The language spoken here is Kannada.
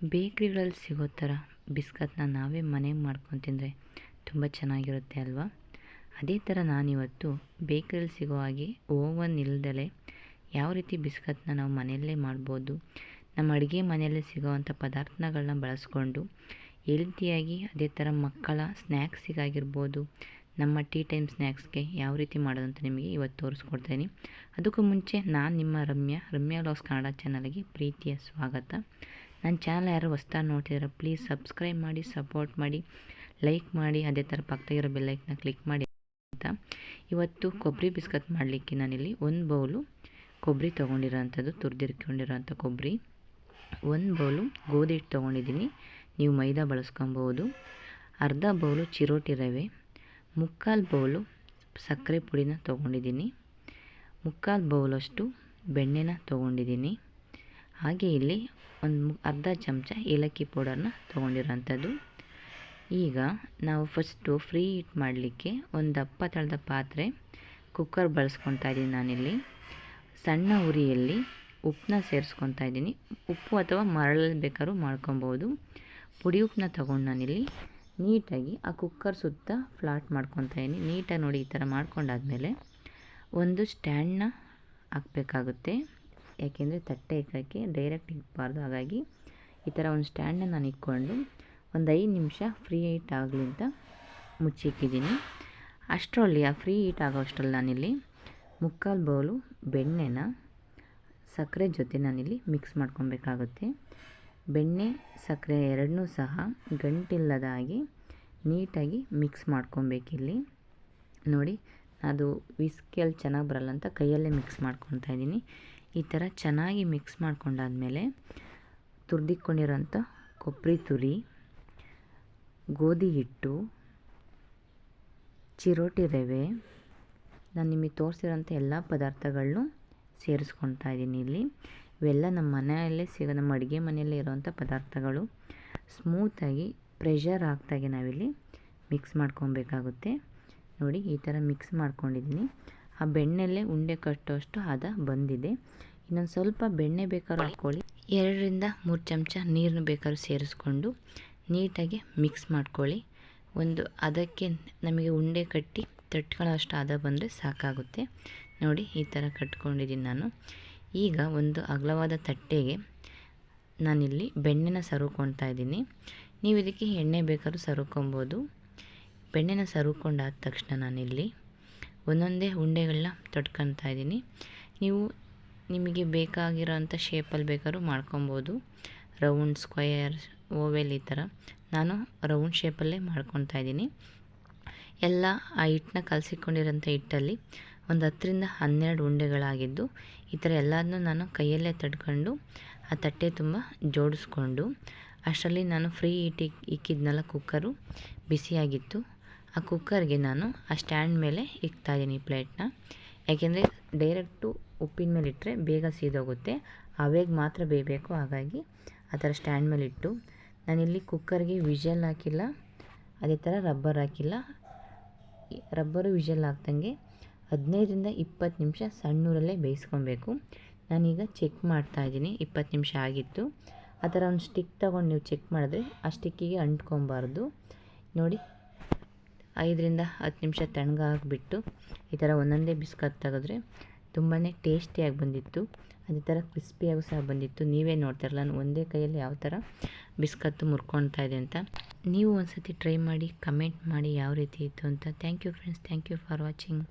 ಬೇಕ್ರಿಗಳಲ್ಲಿ ಸಿಗೋ ಥರ ಬಿಸ್ಕತ್ನ ನಾವೇ ಮನೆಗೆ ಮಾಡ್ಕೊಂಡು ತಿಂದರೆ ತುಂಬ ಚೆನ್ನಾಗಿರುತ್ತೆ ಅಲ್ವಾ? ಅದೇ ಥರ ನಾನಿವತ್ತು ಬೇಕ್ರಿಯಲ್ಲಿ ಸಿಗೋ ಹಾಗೆ ಓವನ್ ಇಲ್ದಲೆ ಯಾವ ರೀತಿ ಬಿಸ್ಕತ್ನ ನಾವು ಮನೆಯಲ್ಲೇ ಮಾಡ್ಬೋದು, ನಮ್ಮ ಅಡುಗೆ ಮನೆಯಲ್ಲೇ ಸಿಗೋವಂಥ ಪದಾರ್ಥಗಳನ್ನ ಬಳಸ್ಕೊಂಡು ಹೆಲ್ತಿಯಾಗಿ ಅದೇ ಥರ ಮಕ್ಕಳ ಸ್ನ್ಯಾಕ್ಸಿಗಾಗಿರ್ಬೋದು, ನಮ್ಮ ಟೀ ಟೈಮ್ ಸ್ನ್ಯಾಕ್ಸ್ಗೆ ಯಾವ ರೀತಿ ಮಾಡೋದಂತ ನಿಮಗೆ ಇವತ್ತು ತೋರಿಸ್ಕೊಡ್ತೀನಿ. ಅದಕ್ಕೂ ಮುಂಚೆ ನಾನು ನಿಮ್ಮ ರಮ್ಯಾ ರಮ್ಯಾ ಲಾಸ್ ಕನ್ನಡ ಚಾನಲ್ಗೆ ಪ್ರೀತಿಯ ಸ್ವಾಗತ. ನನ್ನ ಚಾನಲ್ ಯಾರು ಹೊಸ್ದಾಗಿ ನೋಡ್ತಿದ್ದಾರೆ ಪ್ಲೀಸ್ ಸಬ್ಸ್ಕ್ರೈಬ್ ಮಾಡಿ ಸಪೋರ್ಟ್ ಮಾಡಿ ಲೈಕ್ ಮಾಡಿ, ಅದೇ ಥರ ಪಕ್ಕದಾಗಿರೋ ಬೆಲ್ಲೈಕ್ನ ಕ್ಲಿಕ್ ಮಾಡಿ ಅಂತ ಇವತ್ತು ಕೊಬ್ಬರಿ ಬಿಸ್ಕತ್ ಮಾಡಲಿಕ್ಕೆ ನಾನಿಲ್ಲಿ ಒಂದು ಬೌಲು ಕೊಬ್ಬರಿ ತೊಗೊಂಡಿರೋಂಥದ್ದು, ತುರಿದಿರ್ಕೊಂಡಿರೋಂಥ ಕೊಬ್ಬರಿ. ಒಂದು ಬೌಲು ಗೋಧಿ ಹಿಟ್ಟು ತೊಗೊಂಡಿದ್ದೀನಿ. ನೀವು ಮೈದಾ ಬಳಸ್ಕೊಬೋದು. ಅರ್ಧ ಬೌಲು ಚಿರೋಟಿ ರವೆ, ಮುಕ್ಕಾಲು ಬೌಲು ಸಕ್ಕರೆ ಪುಡಿನ ತೊಗೊಂಡಿದ್ದೀನಿ. ಮುಕ್ಕಾಲು ಬೌಲಷ್ಟು ಬೆಣ್ಣೆನ ತೊಗೊಂಡಿದ್ದೀನಿ. ಹಾಗೆ ಇಲ್ಲಿ ಒಂದು ಅರ್ಧ ಚಮಚ ಏಲಕ್ಕಿ ಪೌಡರ್ನ ತೊಗೊಂಡಿರೋಂಥದ್ದು. ಈಗ ನಾವು ಫಸ್ಟು ಫ್ರೀ ಹೀಟ್ ಮಾಡಲಿಕ್ಕೆ ಒಂದು ದಪ್ಪ ತಳದ ಪಾತ್ರೆ ಕುಕ್ಕರ್ ಬಳಸ್ಕೊತಾ ಇದ್ದೀನಿ ನಾನಿಲ್ಲಿ. ಸಣ್ಣ ಉರಿಯಲ್ಲಿ ಉಪ್ಪನ್ನ ಸೇರಿಸ್ಕೊತಾ ಇದ್ದೀನಿ. ಉಪ್ಪು ಅಥವಾ ಮರಳಲ್ಲಿ ಬೇಕಾದ್ರೂ ಮಾಡ್ಕೊಬೋದು. ಪುಡಿ ಉಪ್ಪನ್ನ ತೊಗೊಂಡು ನಾನಿಲ್ಲಿ ನೀಟಾಗಿ ಆ ಕುಕ್ಕರ್ ಸುತ್ತ ಫ್ಲಾಟ್ ಮಾಡ್ಕೊತಾ ಇದ್ದೀನಿ. ನೀಟಾಗಿ ನೋಡಿ ಈ ಥರ ಮಾಡ್ಕೊಂಡಾದ್ಮೇಲೆ ಒಂದು ಸ್ಟ್ಯಾಂಡನ್ನ ಹಾಕಬೇಕಾಗುತ್ತೆ. ಯಾಕೆಂದರೆ ತಟ್ಟೆ ಇಕ್ಕೋಕ್ಕೆ ಡೈರೆಕ್ಟ್ ಇಕ್ಕಬಾರ್ದು ಹಾಗಾಗಿ ಈ ಥರ ಒಂದು ಸ್ಟ್ಯಾಂಡನ್ನ ನಾನು ಇಟ್ಕೊಂಡು ಒಂದು ಐದು ನಿಮಿಷ ಫ್ರೀ ಹೀಟ್ ಆಗಲಿ ಅಂತ ಮುಚ್ಚಿಕ್ಕಿದ್ದೀನಿ ಅಷ್ಟರಲ್ಲಿ ಆ ಫ್ರೀ ಹೀಟ್ ಆಗೋ ಅಷ್ಟರಲ್ಲಿ ನಾನಿಲ್ಲಿ ಮುಕ್ಕಾಲು ಬೌಲು ಬೆಣ್ಣೆನ ಸಕ್ಕರೆ ಜೊತೆ ನಾನಿಲ್ಲಿ ಮಿಕ್ಸ್ ಮಾಡ್ಕೊಬೇಕಾಗುತ್ತೆ. ಬೆಣ್ಣೆ, ಸಕ್ಕರೆ ಎರಡನ್ನೂ ಸಹ ಗಂಟಿಲ್ಲದ ಹಾಗೆ ನೀಟಾಗಿ ಮಿಕ್ಸ್ ಮಾಡ್ಕೊಬೇಕಿಲ್ಲಿ. ನೋಡಿ, ಅದು ವಿಸ್ಕಿಯಲ್ಲಿ ಚೆನ್ನಾಗಿ ಬರಲ್ಲ ಅಂತ ಕೈಯಲ್ಲೇ ಮಿಕ್ಸ್ ಮಾಡ್ಕೊತಾ ಇದ್ದೀನಿ. ಈ ಥರ ಚೆನ್ನಾಗಿ ಮಿಕ್ಸ್ ಮಾಡ್ಕೊಂಡಾದ್ಮೇಲೆ ತುರಿದಿಕ್ಕೊಂಡಿರೋಂಥ ಕೊಬ್ಬರಿ ತುರಿ, ಗೋಧಿ ಹಿಟ್ಟು, ಚಿರೋಟಿ ರವೆ, ನಾನು ನಿಮಗೆ ತೋರಿಸಿರೋಂಥ ಎಲ್ಲ ಪದಾರ್ಥಗಳನ್ನೂ ಸೇರಿಸ್ಕೊತಾ ಇದ್ದೀನಿ ಇಲ್ಲಿ. ಇವೆಲ್ಲ ನಮ್ಮ ಮನೆಯಲ್ಲೇ ಸಿಗೋ, ನಮ್ಮ ಅಡುಗೆ ಮನೆಯಲ್ಲೇ ಇರೋವಂಥ ಪದಾರ್ಥಗಳು. ಸ್ಮೂತಾಗಿ ಪ್ರೆಷರ್ ಹಾಕ್ದಾಗೆ ನಾವಿಲ್ಲಿ ಮಿಕ್ಸ್ ಮಾಡ್ಕೊಬೇಕಾಗುತ್ತೆ. ನೋಡಿ, ಈ ಥರ ಮಿಕ್ಸ್ ಮಾಡ್ಕೊಂಡಿದ್ದೀನಿ. ಆ ಬೆಣ್ಣೆಲ್ಲೇ ಉಂಡೆ ಕಟ್ಟೋಷ್ಟು ಹದ ಬಂದಿದೆ. ಇನ್ನೊಂದು ಸ್ವಲ್ಪ ಬೆಣ್ಣೆ ಬೇಕಾದ್ರೂ ಹಾಕ್ಕೊಳ್ಳಿ ಎರಡರಿಂದ ಮೂರು ಚಮಚ ನೀರನ್ನು ಬೇಕಾದ್ರೂ ಸೇರಿಸ್ಕೊಂಡು ನೀಟಾಗಿ ಮಿಕ್ಸ್ ಮಾಡ್ಕೊಳ್ಳಿ. ಒಂದು ಅದಕ್ಕೆ ನಮಗೆ ಉಂಡೆ ಕಟ್ಟಿ ತಟ್ಕೊಳ್ಳೋಷ್ಟು ಹದ ಬಂದರೆ ಸಾಕಾಗುತ್ತೆ. ನೋಡಿ, ಈ ಥರ ಕಟ್ಕೊಂಡಿದ್ದೀನಿ ನಾನು. ಈಗ ಒಂದು ಅಗಲವಾದ ತಟ್ಟೆಗೆ ನಾನಿಲ್ಲಿ ಬೆಣ್ಣೆನ ಸರುಕೊಳ್ತಾ ಇದ್ದೀನಿ. ನೀವು ಇದಕ್ಕೆ ಎಣ್ಣೆ ಬೇಕಾದ್ರೂ ಸರುಕೊಬೋದು ಬೆಣ್ಣೆನ ಸರುಕೊಂಡಾದ ತಕ್ಷಣ ನಾನಿಲ್ಲಿ ಒಂದೊಂದೇ ಉಂಡೆಗಳನ್ನ ತೊಟ್ಕೊತಾ ಇದ್ದೀನಿ. ನೀವು ನಿಮಗೆ ಬೇಕಾಗಿರೋಂಥ ಶೇಪಲ್ಲಿ ಬೇಕಾದ್ರೂ ಮಾಡ್ಕೊಬೋದು. ರೌಂಡ್ ಸ್ಕ್ವಯರ್ ಓವೆಲ್ ಈ ಥರ. ನಾನು ರೌಂಡ್ ಶೇಪಲ್ಲೇ ಮಾಡ್ಕೊತಾ ಇದ್ದೀನಿ. ಎಲ್ಲ ಆ ಹಿಟ್ಟನ್ನ ಕಲಸಿಕೊಂಡಿರೋಂಥ ಹಿಟ್ಟಲ್ಲಿ ಒಂದು ಹತ್ತರಿಂದ ಹನ್ನೆರಡು ಉಂಡೆಗಳಾಗಿದ್ದು, ಈ ಥರ ಎಲ್ಲದನ್ನೂ ನಾನು ಕೈಯಲ್ಲೇ ತಡ್ಕೊಂಡು ಆ ತಟ್ಟೆ ತುಂಬ ಜೋಡಿಸ್ಕೊಂಡು, ಅಷ್ಟರಲ್ಲಿ ನಾನು ಫ್ರೀ ಹಿಟ್ಟಿ ಇಕ್ಕಿದ್ನಲ್ಲ ಕುಕ್ಕರು ಬಿಸಿಯಾಗಿತ್ತು. ಆ ಕುಕ್ಕರ್ಗೆ ನಾನು ಆ ಸ್ಟ್ಯಾಂಡ್ ಮೇಲೆ ಇಕ್ತಾಯಿದ್ದೀನಿ ಪ್ಲೇಟ್ನ ಯಾಕೆಂದರೆ ಡೈರೆಕ್ಟು ಉಪ್ಪಿನ ಮೇಲೆ ಇಟ್ಟರೆ ಬೇಗ ಸೀದೋಗುತ್ತೆ. ಅವೇಗ ಮಾತ್ರ ಬೇಯಬೇಕು. ಹಾಗಾಗಿ ಆ ಥರ ಸ್ಟ್ಯಾಂಡ್ ಮೇಲೆ ಇಟ್ಟು ನಾನಿಲ್ಲಿ ಕುಕ್ಕರ್ಗೆ ವಿಷಲ್ ಹಾಕಿಲ್ಲ. ಅದೇ ಥರ ರಬ್ಬರ್ ಹಾಕಿಲ್ಲ. ರಬ್ಬರು ವಿಷಲ್ ಹಾಕ್ದಂಗೆ ಹದಿನೈದರಿಂದ ಇಪ್ಪತ್ತು ನಿಮಿಷ ಸಣ್ಣೂರಲ್ಲೇ ಬೇಯಿಸ್ಕೊಬೇಕು. ನಾನೀಗ ಚೆಕ್ ಮಾಡ್ತಾ ಇದ್ದೀನಿ. ಇಪ್ಪತ್ತು ನಿಮಿಷ ಆಗಿತ್ತು. ಆ ಥರ ಒಂದು ಸ್ಟಿಕ್ ತೊಗೊಂಡು ನೀವು ಚೆಕ್ ಮಾಡಿದ್ರೆ ಆ ಸ್ಟಿಕ್ಕಿಗೆ ಅಂಟ್ಕೊಬಾರ್ದು ನೋಡಿ. ಐದರಿಂದ ಹತ್ತು ನಿಮಿಷ ತಣ್ಣಗಾಗ್ಬಿಟ್ಟು ಈ ಥರ ಒಂದೊಂದೇ ಬಿಸ್ಕತ್ ತೆಗೆದ್ರೆ ತುಂಬಾ ಟೇಸ್ಟಿಯಾಗಿ ಬಂದಿತ್ತು. ಅದೇ ಥರ ಕ್ರಿಸ್ಪಿಯಾಗೂ ಸಹ ಬಂದಿತ್ತು. ನೀವೇ ನೋಡ್ತಾರಲ್ಲ ನಾನು ಒಂದೇ ಕೈಯಲ್ಲಿ ಯಾವ ಥರ ಬಿಸ್ಕತ್ತು ಮುರ್ಕೊಳ್ತಾ ಇದೆ ಅಂತ. ನೀವು ಒಂದು ಸತಿ ಟ್ರೈ ಮಾಡಿ, ಕಮೆಂಟ್ ಮಾಡಿ ಯಾವ ರೀತಿ ಇತ್ತು ಅಂತ. Thank you friends. Thank you for watching.